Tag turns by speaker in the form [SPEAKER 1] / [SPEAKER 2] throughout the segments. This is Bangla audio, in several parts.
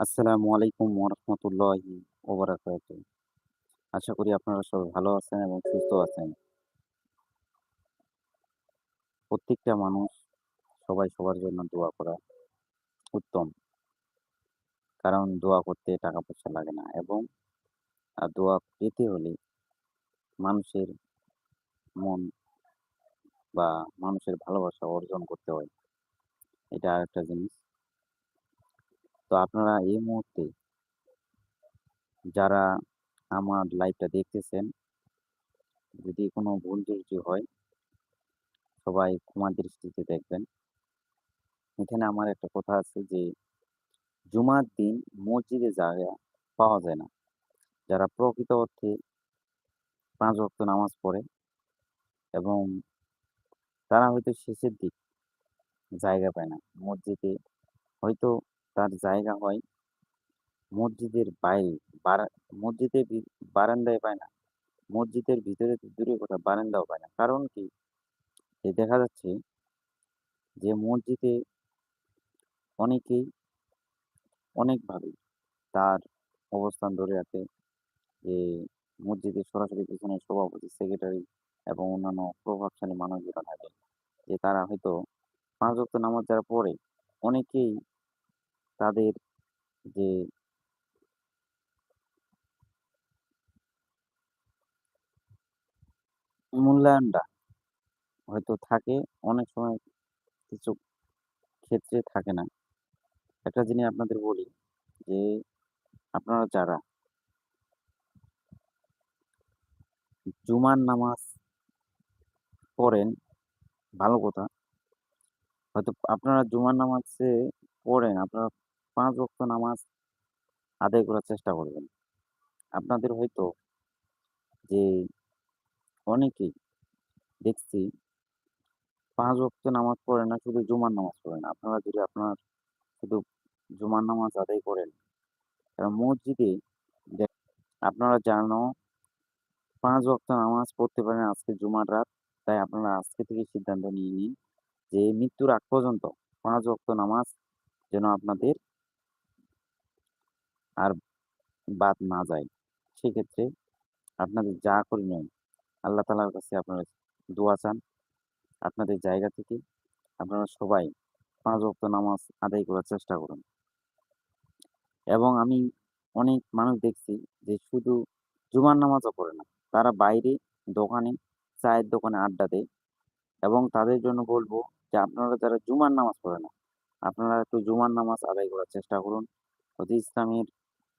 [SPEAKER 1] আসসালামু আলাইকুম ওরহমতুল্লাহি ওবারাকাতু। আশা করি আপনারা সবাই ভালো আছেন এবং সুস্থ আছেন। প্রত্যেকটা মানুষ সবাই সবার জন্য দোয়া করা উত্তম। কারণ দোয়া করতে টাকা পয়সা লাগে না এবং আর দোয়া পেতে হলে মানুষের মন বা মানুষের ভালোবাসা অর্জন করতে হয়। এটা আরেকটা জিনিস। তো আপনারা এই মুহূর্তে যারা আমার লাইভটা দেখতেছেন, যদি কোনো ভুল ত্রুটি হয়, সবাই ক্ষমা দৃষ্টিতে দেখবেন। এখানে আমার একটা কথা আছে যে, জুমার দিন মসজিদে জায়গা পাওয়া যায় না। যারা প্রকৃত অর্থে পাঁচ ওয়াক্ত নামাজ পড়ে এবং তারা হয়তো শেষের দিক জায়গা পায় না। মসজিদে হয়তো তার জায়গা হয় মসজিদের বাইরে। মসজিদের বারান্দায় পায় না। মসজিদের ভিতরে তো দূরের কথা বারান্দাও পায় না। কারণ কি? যে দেখা যাচ্ছে যে মসজিদে অনেকেই অনেকভাবে তার অবস্থান ধরে রাখে যে মসজিদের সরাসরি পিছনে সভাপতি সেক্রেটারি এবং অন্যান্য প্রভাবশালী মানুষজন থাকে। যে তারা হয়তো পাঁচ নামাজ যারা পড়ে, অনেকেই তাদের যে মূল্যায়নটা হয়তো থাকে, অনেক সময় কিছু ক্ষেত্রে থাকে না। একটা জিনিস আপনাদের বলি যে, আপনারা যারা জুমার নামাজ পড়েন, ভালো কথা। হয়তো আপনারা জুমার নামাজে পড়েন, আপনারা পাঁচ ওয়াক্ত নামাজ আদায় করার চেষ্টা করবেন। আপনাদের হয়তো যে অনেকেই দেখছি পাঁচ ওয়াক্ত নামাজ পড়ে না, শুধু জুমার নামাজ পড়ে না। আপনারা যদি আপনার শুধু জুমার নামাজ আদায় করেন কারণ মসজিদে আপনারা জানো পাঁচ ওয়াক্ত নামাজ পড়তে পারেন আজকে জুমার রাত। তাই আপনারা আজকে থেকে সিদ্ধান্ত নিয়ে নিন যে মৃত্যুর আগ পর্যন্ত পাঁচ ওয়াক্ত নামাজ যেন আপনাদের আর বাদ না যায়। সেক্ষেত্রে আপনাদের যা করে নেন, আল্লাহ তালার কাছে আপনারা দোয়া চান। আপনাদের জায়গা থেকে আপনারা সবাই পাঁচ ওয়াক্ত নামাজ আদায় করার চেষ্টা করুন। এবং আমি অনেক মানুষ দেখছি যে শুধু জুমার নামাজও পড়ে না, তারা বাইরে দোকানে, চায়ের দোকানে আড্ডা দেয়। এবং তাদের জন্য বলব যে আপনারা যারা জুমার নামাজ পড়ে না, আপনারা একটু জুমার নামাজ আদায় করার চেষ্টা করুন। হয়তো ইসলামের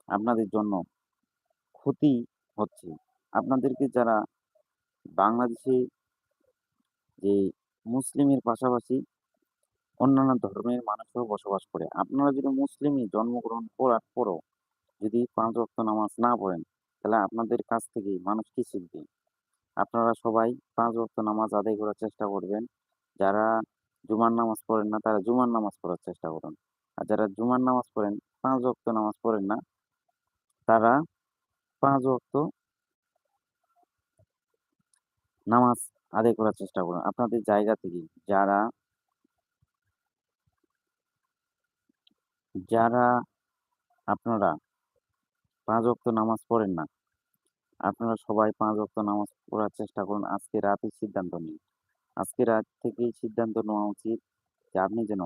[SPEAKER 1] আপনাদের জন্য ক্ষতি হচ্ছে। আপনাদেরকে যারা বাংলাদেশে যে মুসলিমের পাশাপাশি অন্যান্য ধর্মের মানুষও বসবাস করে, আপনারা যদি মুসলিমই জন্মগ্রহণ করার পরও যদি পাঁচ রক্ত নামাজ না পড়েন, তাহলে আপনাদের কাছ থেকে মানুষ কি শিখবে? আপনারা সবাই পাঁচ রক্ত নামাজ আদায় করার চেষ্টা করবেন। যারা জুমার নামাজ পড়েন না, তারা জুমার নামাজ পড়ার চেষ্টা করুন। আর যারা জুমার নামাজ পড়েন, পাঁচ রক্ত নামাজ পড়েন না তারা পাঁচ ওয়াক্ত নামাজ আদায় করার চেষ্টা করুন। আপনাদের জায়গা থেকে যারা যারা আপনারা পাঁচ ওয়াক্ত নামাজ পড়েন না, আপনারা সবাই পাঁচ ওয়াক্ত নামাজ পড়ার চেষ্টা করুন। আজকে রাতেই সিদ্ধান্ত নিন। আজকে রাত থেকেই সিদ্ধান্ত নেওয়া উচিত যে আপনি যেন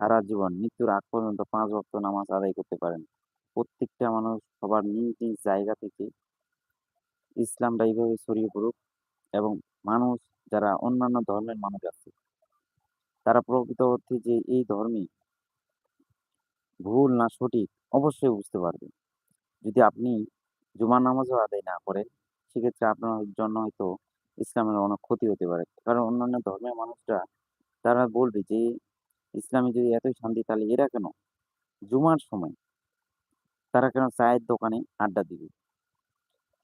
[SPEAKER 1] সারা জীবন মৃত্যুর আগ পর্যন্ত পাঁচ ওয়াক্ত নামাজ আদায় করতে পারেন। প্রত্যেকটা মানুষ সবার নিজ নিজ জায়গা থেকে ইসলামটা এইভাবে ছড়িয়ে পড়ুক এবং মানুষ যারা অন্যান্য ধর্মের মানুষ আছে, তারা প্রকৃত অর্থে যে এই ধর্মে ভুল না সঠিক অবশ্যই বুঝতে পারবে। যদি আপনি জুমার নামাজও আদায় না করেন, সেক্ষেত্রে আপনার জন্য হয়তো ইসলামের অনেক ক্ষতি হতে পারে। কারণ অন্যান্য ধর্মের মানুষরা, তারা বলবে যে, ইসলামে যদি এতই শান্তি, তাহলে এরা কেন? জুমার সময় তারা কেন চায়ের দোকানে আড্ডা দিবে?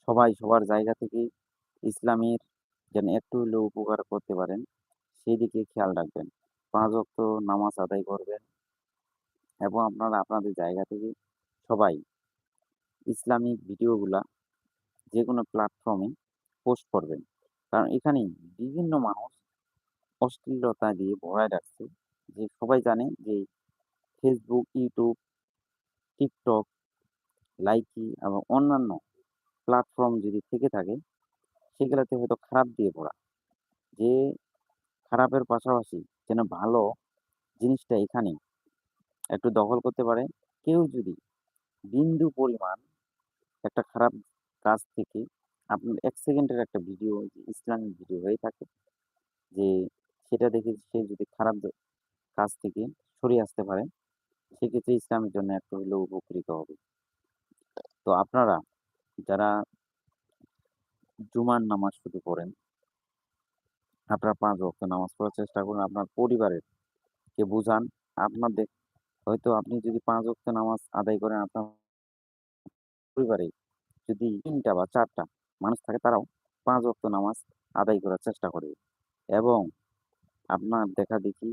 [SPEAKER 1] সবাই সবার জায়গা থেকে ইসলামের যেন একটু হলেও উপকার করতে পারেন সেই দিকে খেয়াল রাখবেন। পাঁচ অক্ত নামাজ আদায় করবেন এবং আপনারা আপনাদের জায়গা থেকে সবাই ইসলামিক ভিডিওগুলা যে কোনো প্ল্যাটফর্মে পোস্ট করবেন। কারণ এখানে বিভিন্ন মানুষ অশ্লীলতা দিয়ে ভরায় রাখছে। যে সবাই জানে যে ফেসবুক, ইউটিউব, টিকটক, লাইকি এবং অন্যান্য প্ল্যাটফর্ম যদি থেকে থাকে সেগুলাতে হয়তো খারাপ দিয়ে পড়া যে খারাপের পাশাপাশি যেন ভালো জিনিসটা এখানে একটু দখল করতে পারে। কেউ যদি বিন্দু পরিমাণ একটা খারাপ কাজ থেকে আপনার এক সেকেন্ডের একটা ভিডিও ইসলামিক ভিডিও হয়ে থাকে যে সেটা দেখে সে যদি খারাপ কাজ থেকে সরে আসতে পারে, সেক্ষেত্রে ইসলামের জন্য একটু হলেও উপকৃত হবে। তো আপনারা যারা জুমার নামাজ শুধু পড়েন, আপনারা ৫ ওয়াক্ত নামাজ পড়ার চেষ্টা করুন। আপনার পরিবারের কে বুঝান। আপনাদের হয়তো আপনি যদি ৫ ওয়াক্ত নামাজ আদায় করেন, আপনার পরিবারে যদি তিনটা বা চারটা মানুষ থাকে, তারাও ৫ ওয়াক্ত নামাজ আদায় করার চেষ্টা করবে এবং আপনার দেখাদেখি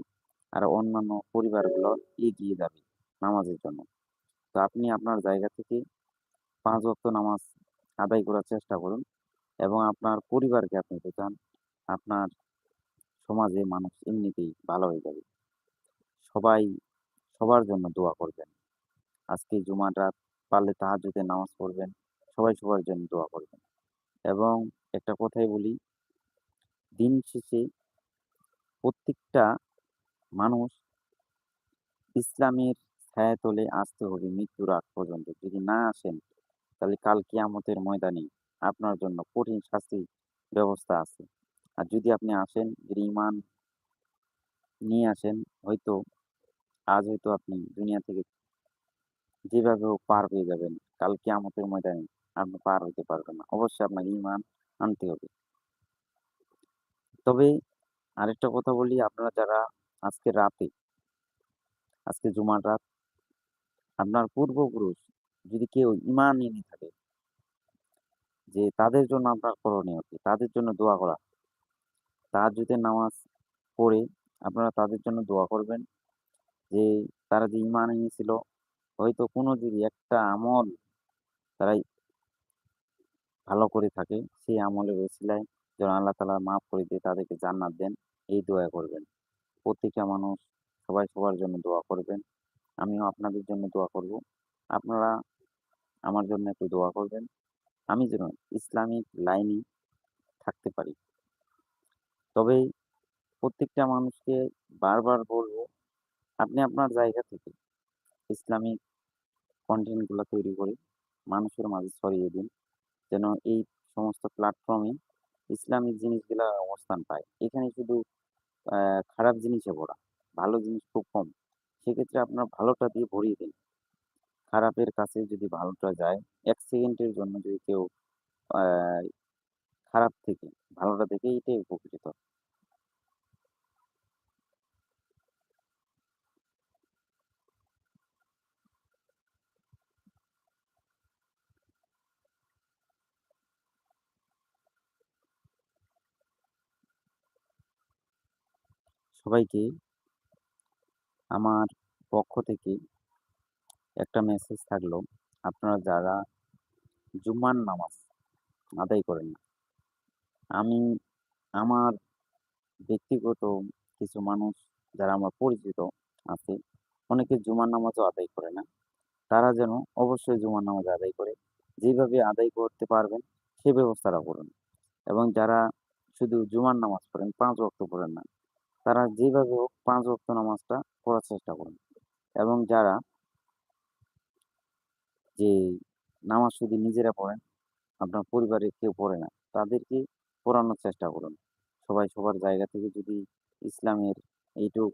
[SPEAKER 1] আর অন্যান্য পরিবারগুলো এগিয়ে যাবে নামাজের জন্য। তো আপনি আপনার জায়গা থেকে ৫ ওয়াক্ত নামাজ আদায় করার চেষ্টা করুন এবং আপনার পরিবারকে আপনি বোঝান। আপনার সমাজে মানুষ এমনিতেই ভালো হয়ে যাবে। সবাই, সবার জন্য দোয়া করবেন। আজকে জুমার রাত, পারলে তাহাজ্জুদের নামাজ পড়বেন। সবাই সবার জন্য দোয়া করবেন এবং একটা কথাই বলি, দিন শেষে প্রত্যেকটা মানুষ ইসলামের ছায়াতলে আসতে হবে মৃত্যুর আগ পর্যন্ত। যদি না আসেন তাহলে কাল কিয়ামতের ময়দানে আপনার জন্য কঠিন শাস্তির ব্যবস্থা আছে। আর যদি আপনি আসেন, যদি ঈমান নিয়ে আসেন, হয়তো আজ হয়তো আপনি দুনিয়া থেকে যেভাবে হোক পার হয়ে যাবেন। কাল কিয়ামতের ময়দানে আপনি পার হইতে পারবেন না। অবশ্যই আপনাকে ঈমান আনতে হবে। তবে আরেকটা কথা বলি, আপনারা যারা আজকে রাতে, আজকে জুমার রাত, আপনার পূর্বপুরুষ যদি কেউ ঈমান এনে থাকে যে তাদের জন্য আপনার করণীয় কি? তাদের জন্য দোয়া করা। তাহাজ্জুদের নামাজ পড়ে আপনারা তাদের জন্য দোয়া করবেন যে তারা যে ইমান এনেছিল, হয়তো কোনো যদি একটা আমল তারাই ভালো করে থাকে, সেই আমলের ওসিলায় যেন আল্লাহ তালা মাফ করে দিয়ে তাদেরকে জান্নাত দেন, এই দোয়া করবেন। প্রত্যেকটা মানুষ সবাই সবার জন্য দোয়া করবেন। আমিও আপনাদের জন্য দোয়া করব। আপনারা আমার জন্য একটু দোয়া করবেন। আমি যেন ইসলামিক লাইনে থাকতে পারি। তবে প্রত্যেকটা মানুষকে বারবার বলব, আপনি আপনার জায়গা থেকে ইসলামিক কনটেন্টগুলা তৈরি করে মানুষের মাঝে ছড়িয়ে দিন। যেন এই সমস্ত প্ল্যাটফর্মে ইসলামিক জিনিসগুলো অবস্থান পায়। এখানে শুধু খারাপ জিনিসে ভরা। ভালো জিনিস খুব কম। সেক্ষেত্রে আপনার ভালোটা দিয়ে ভরিয়ে দিন। খারাপের কাছে যদি ভালোটা যায়, ১ সেকেন্ডের জন্য যদি কেউ খারাপ থেকে ভালোটা দেখে এটাই উপকৃত। সবাইকে আমার পক্ষ থেকে একটা মেসেজ থাকল, আপনারা যারা জুম্মার নামাজ আদায় করেন না। আমি আমার ব্যক্তিগত কিছু মানুষ যারা আমার পরিচিত আছে, অনেকে জুমার নামাজও আদায় করে না। তারা যেন অবশ্যই জুমার নামাজ আদায় করে। যেভাবে আদায় করতে পারবেন সে ব্যবস্থাটা করুন। এবং যারা শুধু জুমার নামাজ পড়েন, ৫ ওয়াক্ত পড়েন না, তারা যেভাবে হোক ৫ ওয়াক্ত নামাজটা পড়ার চেষ্টা করুন। এবং যারা যে নামাজ শুধু নিজেরা পড়েন, আপনার পরিবারের কেউ পড়ে না, তাদেরকে পড়ানোর চেষ্টা করুন। সবাই সবার জায়গা থেকে যদি ইসলামের এইটুক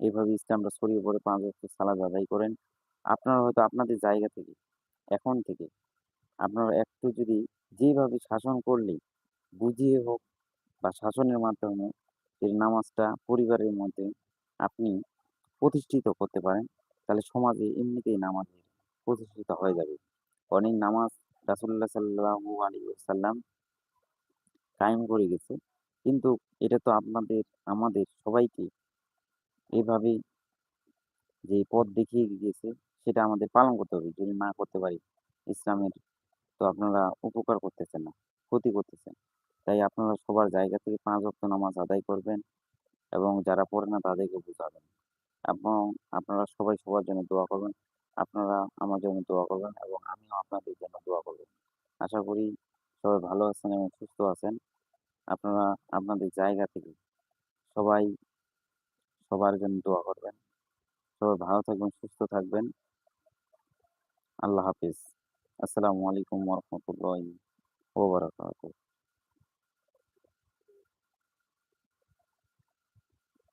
[SPEAKER 1] এইভাবে ইসলামটা ছড়িয়ে পড়ে ৫ ওয়াক্ত সালাত আদায় করেন, আপনারা হয়তো আপনাদের জায়গা থেকে এখন থেকে আপনারা একটু যদি যেভাবে শাসন করলে বুঝিয়ে হোক বা শাসনের মাধ্যমে এই নামাজটা পরিবারের মধ্যে আপনি প্রতিষ্ঠিত করতে পারেন, তাহলে সমাজে এমনিতেই নামাজের প্রতিষ্ঠিত হয়ে যাবে। অনেক নামাজ রাসূলুল্লাহ সাল্লাল্লাহু আলাইহি ওয়াসাল্লাম কায়েম করে গেছে। কিন্তু এটা তো আপনাদের আমাদের সবাইকে এভাবেই যে পথ দেখিয়ে গিয়েছে সেটা আমাদের পালন করতে হবে। যদি না করতে পারি ইসলামের তো আপনারা উপকার করতেছেন না, ক্ষতি করতেছেন। তাই আপনারা সবার জায়গা থেকে ৫ ওয়াক্ত নামাজ আদায় করবেন এবং যারা পড়ে না তাদেরকে বুঝাবেন। এবং আপনারা সবাই সবার জন্য দোয়া করবেন। আপনারা আমার জন্য দোয়া করবেন এবং আমিও আপনাদের জন্য দোয়া করব। আশা করি সবাই ভালো আছেন এবং সুস্থ আছেন। আপনারা আপনাদের জায়গা থেকে সবাই সবার জন্য দোয়া করবেন। সবাই ভালো থাকবেন, সুস্থ থাকবেন। আল্লাহ হাফিজ আসসালামু আলাইকুম ওয়া রাহমাতুল্লাহি ওয়া বারাকাতুহু।